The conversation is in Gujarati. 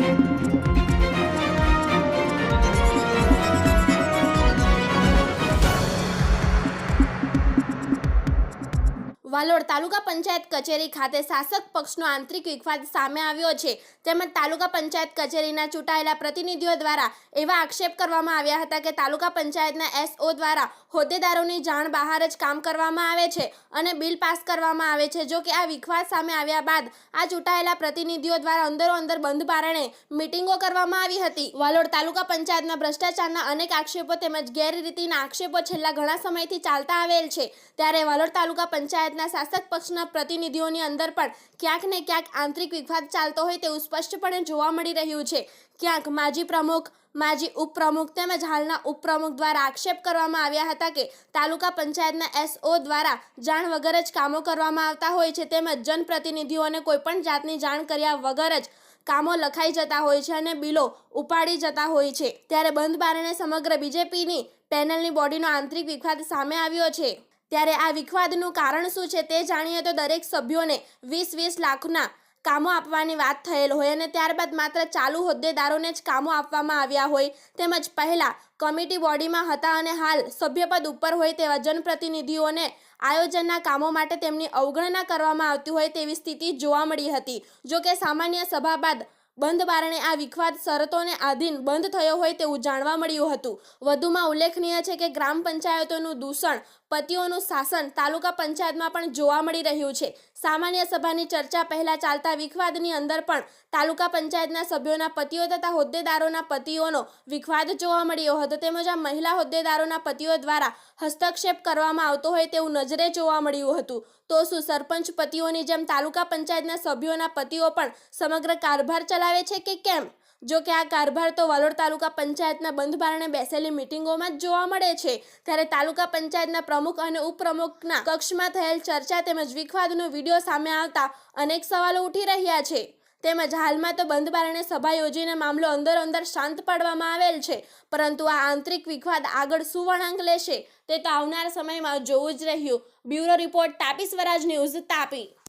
Thank you. વાલોડ તાલુકા પંચાયત કચેરી ખાતે શાસક પક્ષનો આંતરિક વિખવાદ સામે આવ્યો છે. તેમજ તાલુકા પંચાયત કચેરીના ચૂંટાયેલા પ્રતિનિધિઓ દ્વારા એવા આક્ષેપ કરવામાં આવ્યા હતા કે તાલુકા પંચાયતના એસઓ દ્વારા હોદ્દેદારોની જાણ બહાર જ કામ કરવામાં આવે છે અને બિલ પાસ કરવામાં આવે છે. જો કે આ વિખવાદ સામે આવ્યા બાદ આ ચૂંટાયેલા પ્રતિનિધિઓ દ્વારા અંદરો અંદર બંધ બારણે મિટિંગો કરવામાં આવી હતી. વાલોડ તાલુકા પંચાયતના ભ્રષ્ટાચારના અનેક આક્ષેપો તેમજ ગેરરીતિના આક્ષેપો છેલ્લા ઘણા સમયથી ચાલતા આવેલ છે. ત્યારે વાલોડ તાલુકા પંચાયતના શાસક પક્ષના પ્રતિનિધિઓની અંદર પણ ક્યાંક ને ક્યાંક આંતરિક વિવાદ ચાલતો હોય તેવું સ્પષ્ટપણે જોવા મળી રહ્યું છે. ક્યાંક માજી પ્રમુખ, માજી ઉપપ્રમુખ તેમજ હાલના ઉપપ્રમુખ દ્વારા આક્ષેપ કરવામાં આવ્યા હતા કે તાલુકા પંચાયતના એસઓ દ્વારા જાણ વગર જ કામો કરવામાં આવતા હોય છે તેમજ જનપ્રતિનિધિઓને કોઈપણ જાતની જાણ કર્યા વગર જ કામો લખાઈ જતા હોય છે અને બિલો ઉપાડી જતા હોય છે. ત્યારે બંધ બારણે સમગ્ર બીજેપીની પેનલની બોડીનો આંતરિક વિખવાદ સામે આવ્યો છે. ત્યારે આ વિખવાદનું કારણ શું છે તે જાણીએ તો દરેક સભ્યોને વીસ વીસ લાખના કામો આપવાની વાત થયેલ હોય અને ત્યારબાદ માત્ર ચાલુ હોદ્દેદારોને જ કામો આપવામાં આવ્યા હોય. તેમજ પહેલાં કમિટી બોડીમાં હતા અને હાલ સભ્યપદ ઉપર હોય તેવા જનપ્રતિનિધિઓને આયોજનના કામો માટે તેમની અવગણના કરવામાં આવતી હોય તેવી સ્થિતિ જોવા મળી હતી. જો કે સામાન્ય સભા બાદ બંધ બારણે આ વિખવાદ શરતોને આધીન બંધ થયો હોય તેવું જાણવા મળ્યું હતું. વધુમાં ઉલ્લેખનીય છે કે ગ્રામ પંચાયતોનું દૂષણ, પતિઓનું શાસન તાલુકા પંચાયતમાં પણ જોવા મળી રહ્યું છે. સામાન્ય સભાની ચર્ચા પહેલા ચાલતા વિખવાદની અંદર પણ તાલુકા પંચાયતના સભ્યોના પતિઓ તથા હોદ્દેદારોના પતિઓનો વિખવાદ જોવા મળ્યો હતો. તેમજ આ મહિલા હોદ્દેદારોના પતિઓ દ્વારા હસ્તક્ષેપ કરવામાં આવતો હોય તેવું નજરે જોવા મળ્યું હતું. તો શું સરપંચ પતિઓની જેમ તાલુકા પંચાયતના સભ્યોના પતિઓ પણ સમગ્ર કારભાર ચલાવે છે કે કેમ? જો કે આ કારભાર તો વાલોડ તાલુકા પંચાયતના બંધ બારણે બેસેલી મિટિંગોમાં જ જોવા મળે છે. ત્યારે તાલુકા પંચાયતના પ્રમુખ અને ઉપપ્રમુખના કક્ષમાં થયેલ ચર્ચા તેમજ વિખવાદનો વીડિયો સામે આવતા અનેક સવાલો ઉઠી રહ્યા છે. તેમજ હાલમાં તો બંધ બારણે સભા યોજીને મામલો અંદર અંદર શાંત પાડવામાં આવેલ છે. પરંતુ આ આંતરિક વિખવાદ આગળ શું વળાંક લેશે. તે તો આવનાર સમયમાં જોવું જ રહ્યું. Bureau report Tapi Swaraj news Tapi.